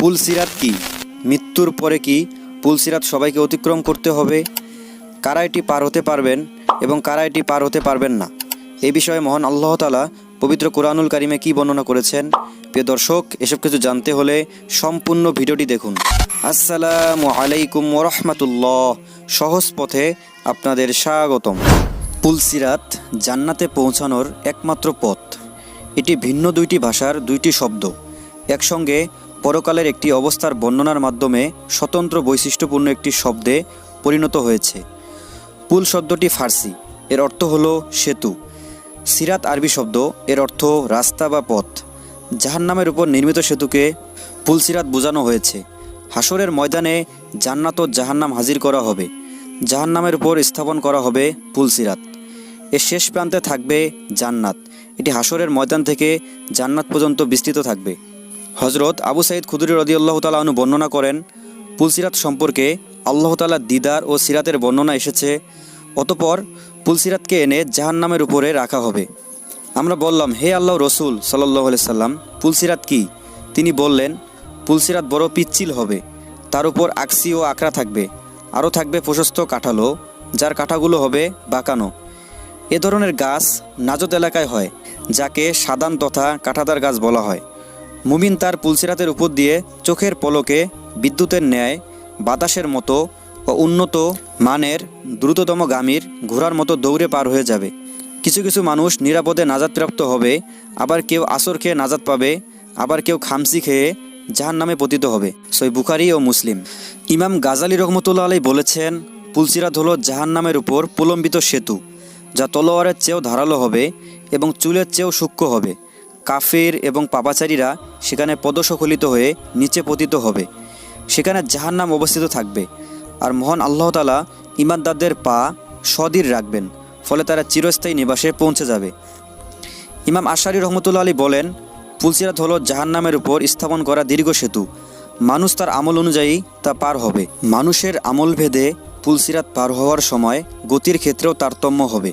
পুল সিরাত কি? মৃত্যুর পরে কি পুল সিরাত সবাইকে অতিক্রম করতে হবে? কারা এটি পার হতে পারবেন এবং কারা এটি পার হতে পারবেন না? এ বিষয়ে মহান আল্লাহ তালা পবিত্র কোরআনুল কারিমে কি বর্ণনা করেছেন? প্রিয় দর্শক, এসব কিছু জানতে হলে সম্পূর্ণ ভিডিওটি দেখুন। আসসালামু আলাইকুম ওরহমাতুল্লাহ সহজ পথে আপনাদের স্বাগতম। পুলসিরাত জান্নাতে পৌঁছানোর একমাত্র পথ। এটি ভিন্ন দুইটি ভাষার দুইটি শব্দ। একসঙ্গে পরকালের একটি অবস্থার বর্ণনার মাধ্যমে স্বতন্ত্র বৈশিষ্ট্যপূর্ণ একটি শব্দে পরিণত হয়েছে। পুল শব্দটি ফার্সি। এর অর্থ হল সেতু। সিরাত আরবি শব্দ, এর অর্থ রাস্তা বা পথ। জাহান্নামের উপর নির্মিত সেতুকে পুলসিরাত বোঝানো হয়েছে। হাসরের ময়দানে জান্নাত ও জাহান্নাম হাজির করা হবে। জাহান্নামের উপর স্থাপন করা হবে পুলসিরাত এর শেষ প্রান্তে থাকবে জান্নাত। এটি হাসরের ময়দান থেকে জান্নাত পর্যন্ত বিস্তৃত থাকবে। হজরত আবু সাইদ খুদুরি রদিয়াল্লাহ তালা অনু বর্ণনা করেন, পুলসিরাত সম্পর্কে আল্লাহ তালা দিদার ও সিরাতের বর্ণনা এসেছে, অতপর পুলসিরাতকে এনে জাহান্নামের উপরে রাখা হবে। আমরা বললাম, হে আল্লাহ রসুল সাল্লাহ সাল্লাম, পুলসিরাত কি? তিনি বললেন, পুলসিরাত বড় পিচ্ছিল হবে, তার উপর আকসি ও আকরা থাকবে, আরও থাকবে প্রশস্ত কাঠালো, যার কাঠাগুলো হবে বাঁকানো। এ ধরনের গাছ নাজত এলাকায় হয়, যাকে সাদান তথা কাঁটাদার গাছ বলা হয়। মুমিন তার পুলসিরাতের উপর দিয়ে চোখের পলকে বিদ্যুতের ন্যায়, বাতাসের মতো ও উন্নত মানের দ্রুততম গামীর ঘোড়ার মতো দৌড়ে পার হয়ে যাবে। কিছু কিছু মানুষ নিরাপদে নাজাদপ্রাপ্ত হবে, আবার কেউ আসর খেয়ে নাজাদ পাবে, আবার কেউ খামসি খেয়ে জাহান নামে পতিত হবে। সই বুখারি ও মুসলিম। ইমাম গাজালি রহমতুল্লাহ আলাই বলেছেন, পুলসিরাত হলো জাহান নামের উপর প্রলম্বিত সেতু, যা তলোয়ারের চেয়েও ধারালো হবে এবং চুলের চেয়েও সূক্ষ্ম হবে। কাফের এবং পাপাচারীরা সেখানে পদশখলিত হয়ে নিচে পতিত হবে। সেখানে জাহান্নাম অবস্থিত থাকবে। আর মহান আল্লাহ তালা ইমানদারদের পা সদির রাখবেন, ফলে তারা চিরস্থায়ী নিবাসে পৌঁছে যাবে। ইমাম আশারি রহমতুল্লা আলী বলেন, পুলসিরাত হলো জাহান্নামের উপর স্থাপন করা দীর্ঘ সেতু। মানুষ তার আমল অনুযায়ী তা পার হবে। মানুষের আমল ভেদে পুলসিরাত পার হওয়ার সময় গতির ক্ষেত্রেও তারতম্য হবে।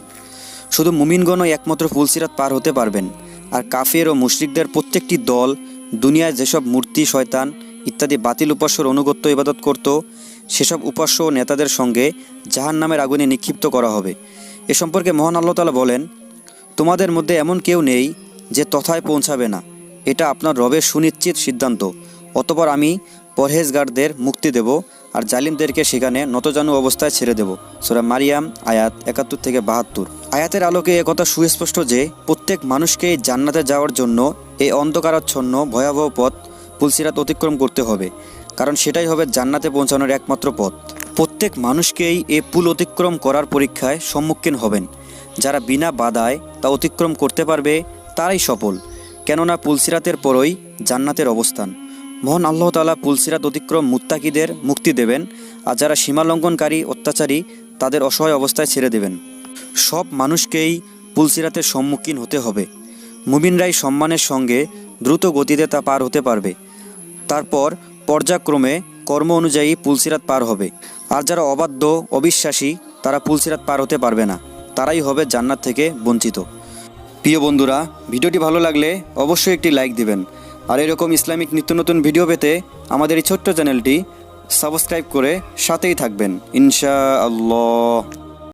শুধু মুমিনগণই একমাত্র পুলসিরাত পার হতে পারবেন। আর কাফের ও মুশরিকদের প্রত্যেকটি দল, দুনিয়ায় যেসব মূর্তি, শয়তান ইত্যাদি বাতিল উপাস্যর অনুগত্য ইবাদত করত, সেসব উপাস্য ও নেতাদের সঙ্গে জাহান নামের আগুনে নিক্ষিপ্ত করা হবে। এ সম্পর্কে মহান আল্লাহ তালা বলেন, তোমাদের মধ্যে এমন কেউ নেই যে তথায় পৌঁছাবে না। এটা আপনার রবের সুনিশ্চিত সিদ্ধান্ত। অতপর আমি পরহেজগারদের মুক্তি দেব আর জালিমদেরকে সেখানে নতজানু অবস্থায় ছেড়ে দেব। সুরা মারিয়াম, আয়াত একাত্তর থেকে বাহাত্তর। আয়াতের আলোকে একথা সুস্পষ্ট যে, প্রত্যেক মানুষকে জান্নাতে যাওয়ার জন্য এই অন্ধকারাচ্ছন্ন, ভয়াবহ পথ পুলসিরাত অতিক্রম করতে হবে। কারণ সেটাই হবে জান্নাতে পৌঁছানোর একমাত্র পথ। প্রত্যেক মানুষকেই এ পুল অতিক্রম করার পরীক্ষায় সম্মুখীন হবেন। যারা বিনা বাধায় তা অতিক্রম করতে পারবে, তারাই সফল। কেননা পুলসিরাতের পরই জান্নাতের অবস্থান। মহান আল্লাহ তালা পুলসিরাত অতিক্রম মুত্তাকিদের মুক্তি দেবেন, আর যারা সীমালঙ্ঘনকারী, অত্যাচারী, তাদের অসহায় অবস্থায় ছেড়ে দেবেন। সব মানুষকেই পুলসিরাতের সম্মুখীন হতে হবে। মুমিনরাই সম্মানের সঙ্গে দ্রুত গতিতে তা পার হতে পারবে। তারপর পর্যায়ক্রমে কর্ম অনুযায়ী পুলসিরাত পার হবে। আর যারা অবাধ্য, অবিশ্বাসী, তারা পুলসিরাত পার হতে পারবে না। তারাই হবে জান্নাত থেকে বঞ্চিত। প্রিয় বন্ধুরা, ভিডিওটি ভালো লাগলে অবশ্যই একটি লাইক দিবেন। আর এরকম ইসলামিক নিত্য নতুন ভিডিও পেতে আমাদের এই ছোট্ট চ্যানেলটি সাবস্ক্রাইব করে সাথেই থাকবেন। ইনশা আল্লাহ